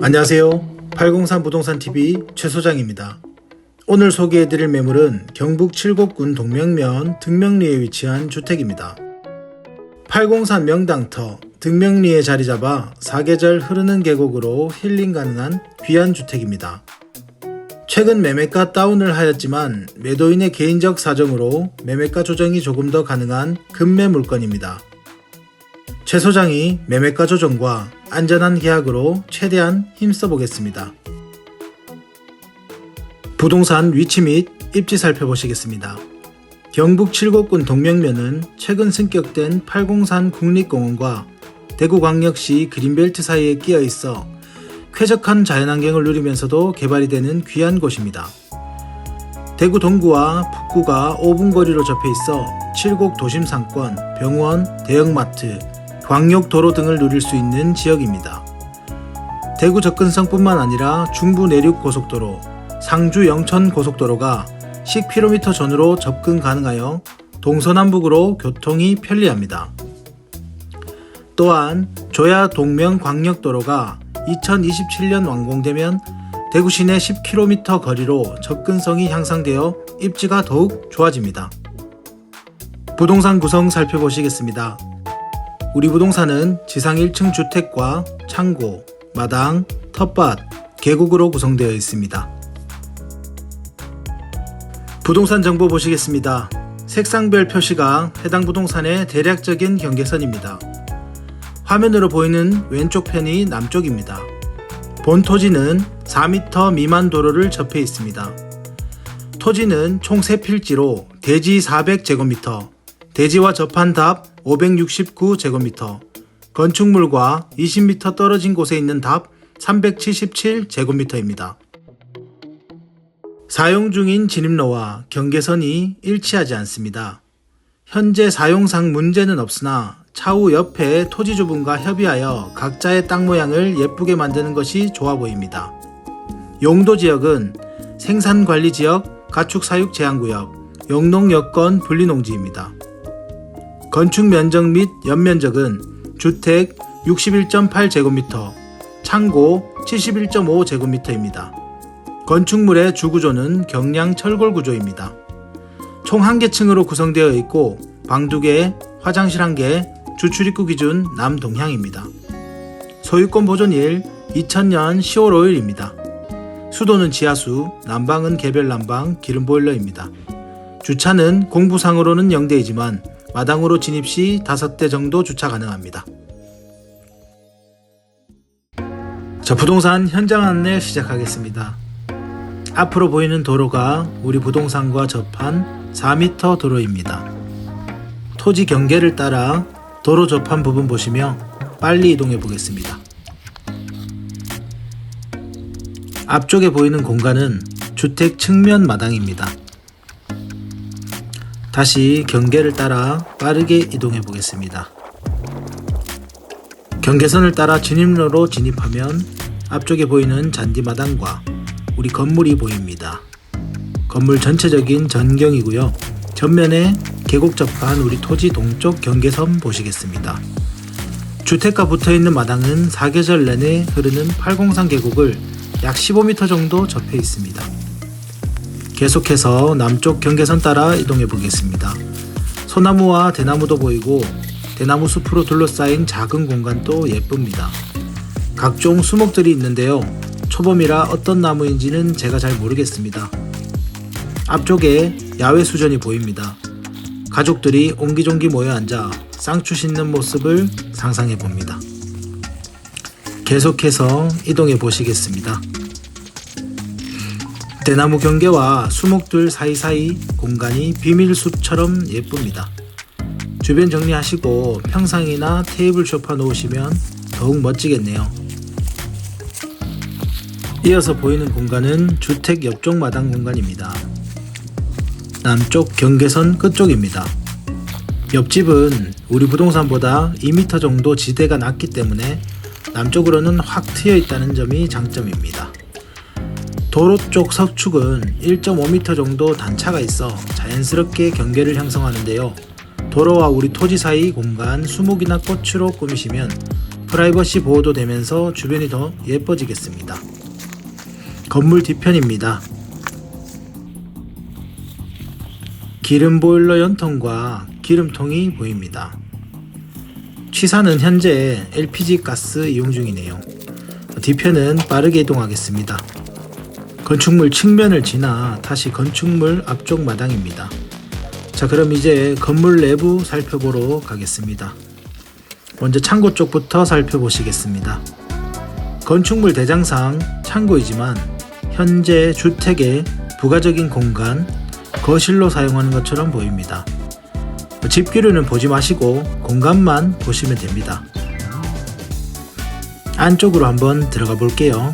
안녕하세요. 803 부동산 TV 최 소장입니다. 오늘 소개해드릴 매물은 경북 칠곡군 동명면 등명리에 위치한 주택입니다. 803 명당터 등명리에 자리 잡아 사계절 흐르는 계곡으로 힐링 가능한 귀한 주택입니다. 최근 매매가 다운을 하였지만 매도인의 개인적 사정으로 매매가 조정이 조금 더 가능한 급매 물건입니다. 최 소장이 매매가 조정과 안전한 계약으로 최대한 힘써 보겠습니다. 부동산 위치 및 입지 살펴보시겠습니다. 경북 칠곡군 동명면은 최근 승격된 803 국립공원과 대구광역시 그린벨트 사이에 끼어 있어 쾌적한 자연환경을 누리면서도 개발이 되는 귀한 곳입니다. 대구 동구와 북구가 5분 거리로 접해 있어 칠곡 도심 상권, 병원, 대형마트, 광역도로 등을 누릴 수 있는 지역입니다. 대구 접근성뿐만 아니라 중부 내륙 고속도로, 상주 영천 고속도로가 10km 전으로 접근 가능하여 동서남북으로 교통이 편리합니다. 또한 조야 동명 광역도로가 2027년 완공되면 대구 시내 10km 거리로 접근성이 향상되어 입지가 더욱 좋아집니다. 부동산 구성 살펴보시겠습니다. 우리 부동산은 지상 1층 주택과 창고, 마당, 텃밭, 계곡으로 구성되어 있습니다. 부동산 정보 보시겠습니다. 색상별 표시가 해당 부동산의 대략적인 경계선입니다. 화면으로 보이는 왼쪽 편이 남쪽입니다. 본 토지는 4m 미만 도로를 접해 있습니다. 토지는 총 3필지로 대지 400제곱미터, 대지와 접한 답 569제곱미터, 건축물과 20m 떨어진 곳에 있는 답 377제곱미터입니다. 사용 중인 진입로와 경계선이 일치하지 않습니다. 현재 사용상 문제는 없으나 차후 옆에 토지 주분과 협의하여 각자의 땅 모양을 예쁘게 만드는 것이 좋아 보입니다. 용도 지역은 생산관리 지역, 가축사육 제한구역, 영농 여건 분리농지입니다. 건축 면적 및 연면적은 주택 61.8제곱미터, 창고 71.5제곱미터입니다. 건축물의 주구조는 경량 철골 구조입니다. 총한개 층으로 구성되어 있고 방 2개, 화장실 1개, 주출입구 기준 남동향입니다. 소유권 보존 일 2000년 10월 5일입니다. 수도는 지하수, 난방은 개별 난방, 기름 보일러입니다. 주차는 공부상으로는 0대이지만 마당으로 진입 시 5대 정도 주차 가능합니다. 자, 부동산 현장 안내 시작하겠습니다. 앞으로 보이는 도로가 우리 부동산과 접한 4m 도로입니다. 토지 경계를 따라 도로 접한 부분 보시며 빨리 이동해 보겠습니다. 앞쪽에 보이는 공간은 주택 측면 마당입니다. 다시 경계를 따라 빠르게 이동해 보겠습니다. 경계선을 따라 진입로로 진입하면 앞쪽에 보이는 잔디마당과 우리 건물이 보입니다. 건물 전체적인 전경이고요. 전면에 계곡 접한 우리 토지 동쪽 경계선 보시겠습니다. 주택과 붙어 있는 마당은 사계절 내내 흐르는 803 계곡을 약 15m 정도 접해 있습니다. 계속해서 남쪽 경계선 따라 이동해 보겠습니다. 소나무와 대나무도 보이고 대나무 숲으로 둘러싸인 작은 공간도 예쁩니다. 각종 수목들이 있는데요. 초봄이라 어떤 나무인지는 제가 잘 모르겠습니다. 앞쪽에 야외 수전이 보입니다. 가족들이 옹기종기 모여 앉아 쌍추 씻는 모습을 상상해 봅니다. 계속해서 이동해 보시겠습니다. 대나무 경계와 수목들 사이사이 공간이 비밀숲처럼 예쁩니다. 주변 정리하시고 평상이나 테이블 소파 놓으시면 더욱 멋지겠네요. 이어서 보이는 공간은 주택 옆쪽 마당 공간입니다. 남쪽 경계선 끝쪽입니다. 옆집은 우리 부동산보다 2m 정도 지대가 낮기 때문에 남쪽으로는 확 트여 있다는 점이 장점입니다. 도로 쪽 서축은 1.5m 정도 단차가 있어 자연스럽게 경계를 형성하는데요. 도로와 우리 토지 사이 공간 수목이나 꽃으로 꾸미시면 프라이버시 보호도 되면서 주변이 더 예뻐지겠습니다. 건물 뒤편입니다. 기름 보일러 연통과 기름통이 보입니다. 취사는 현재 LPG 가스 이용 중이네요. 뒤편은 빠르게 이동하겠습니다. 건축물 측면을 지나 다시 건축물 앞쪽 마당입니다. 자, 그럼 이제 건물 내부 살펴보러 가겠습니다. 먼저 창고 쪽부터 살펴보시겠습니다. 건축물 대장상 창고이지만 현재 주택의 부가적인 공간, 거실로 사용하는 것처럼 보입니다. 집기류는 보지 마시고 공간만 보시면 됩니다. 안쪽으로 한번 들어가 볼게요.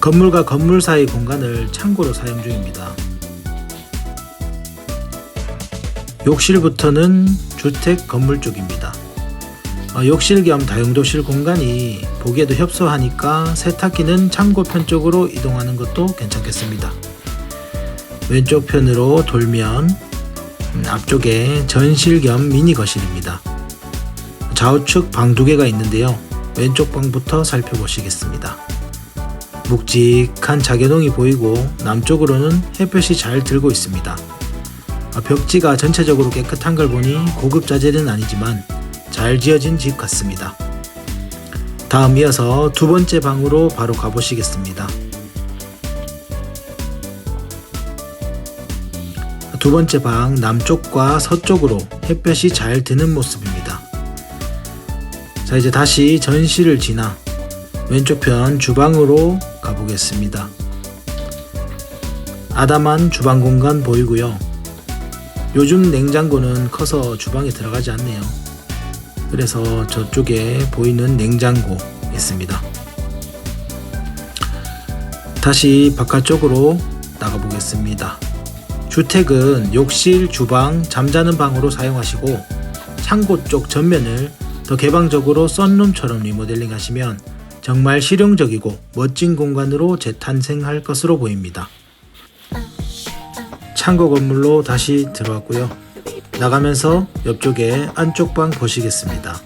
건물과 건물 사이 공간을 창고로 사용 중입니다. 욕실부터는 주택 건물 쪽입니다. 어, 욕실 겸 다용도실 공간이 보기에도 협소하니까 세탁기는 창고 편 쪽으로 이동하는 것도 괜찮겠습니다. 왼쪽 편으로 돌면 음, 앞쪽에 전실 겸 미니 거실입니다. 좌우측 방 두 개가 있는데요. 왼쪽 방부터 살펴보시겠습니다. 묵직한 자개동이 보이고 남쪽으로는 햇볕이 잘 들고 있습니다. 아, 벽지가 전체적으로 깨끗한 걸 보니 고급 자재는 아니지만 잘 지어진 집 같습니다. 다음 이어서 두 번째 방으로 바로 가보시겠습니다. 두 번째 방 남쪽과 서쪽으로 햇볕이 잘 드는 모습입니다. 자, 이제 다시 전실을 지나 왼쪽 편 주방으로 가보겠습니다. 아담한 주방 공간 보이고요. 요즘 냉장고는 커서 주방에 들어가지 않네요. 그래서 저쪽에 보이는 냉장고 있습니다. 다시 바깥쪽으로 나가보겠습니다. 주택은 욕실, 주방, 잠자는 방으로 사용하시고 창고 쪽 전면을 더 개방적으로 썬룸처럼 리모델링 하시면 정말 실용적이고 멋진 공간으로 재탄생할 것으로 보입니다. 창고 건물로 다시 들어왔고요. 나가면서 옆쪽에 안쪽 방 보시겠습니다.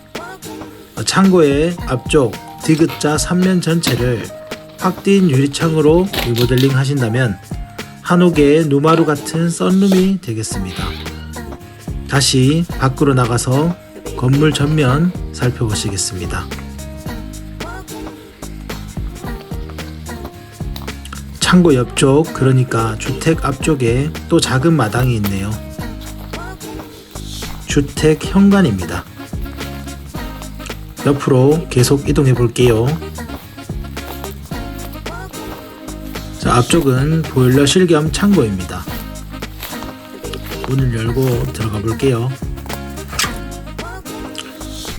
창고의 앞쪽 디귿자 3면 전체를 확대인 유리창으로 리모델링 하신다면 한옥의 누마루 같은 썬룸이 되겠습니다. 다시 밖으로 나가서 건물 전면 살펴보시겠습니다. 창고 옆쪽, 그러니까 주택 앞쪽에 또 작은 마당이 있네요. 주택 현관입니다. 옆으로 계속 이동해 볼게요. 자, 앞쪽은 보일러실 겸 창고입니다. 문을 열고 들어가 볼게요.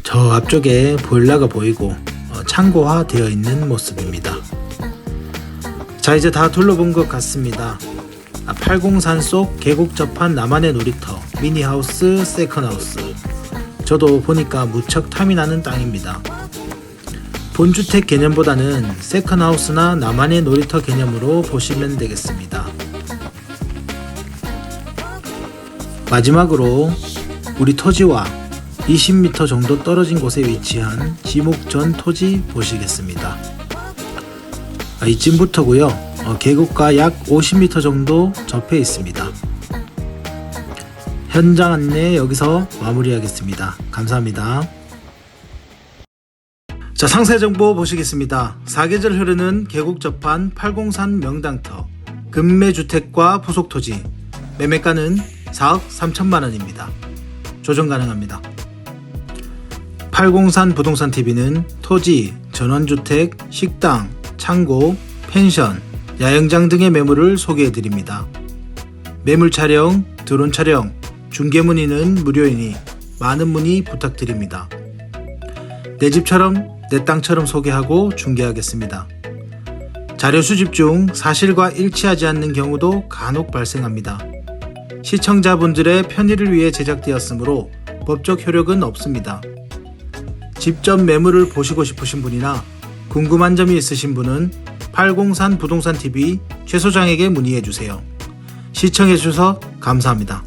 저 앞쪽에 보일러가 보이고 어, 창고화 되어 있는 모습입니다. 자 이제 다 둘러본 것 같습니다. 아, 팔공산 속 계곡 접한 나만의 놀이터 미니하우스 세컨하우스 저도 보니까 무척 탐이 나는 땅입니다. 본주택 개념보다는 세컨하우스나 나만의 놀이터 개념으로 보시면 되겠습니다. 마지막으로 우리 토지와 20m 정도 떨어진 곳에 위치한 지목전 토지 보시겠습니다. 아, 이쯤부터고요. 어, 계곡과 약 50m 정도 접해 있습니다. 현장 안내 여기서 마무리하겠습니다. 감사합니다. 자, 상세 정보 보시겠습니다. 사계절 흐르는 계곡 접한 팔공산 명당터 금매주택과 부속토지 매매가는 4억 3천만 원입니다. 조정 가능합니다. 팔공산 부동산 TV는 토지, 전원주택, 식당, 창고, 펜션, 야영장 등의 매물을 소개해 드립니다. 매물 촬영, 드론 촬영, 중개 문의는 무료이니 많은 문의 부탁드립니다. 내 집처럼 내 땅처럼 소개하고 중개하겠습니다. 자료 수집 중 사실과 일치하지 않는 경우도 간혹 발생합니다. 시청자분들의 편의를 위해 제작되었으므로 법적 효력은 없습니다. 직접 매물을 보시고 싶으신 분이나 궁금한 점이 있으신 분은 팔공산 부동산 TV 최 소장에게 문의해 주세요. 시청해 주셔서 감사합니다.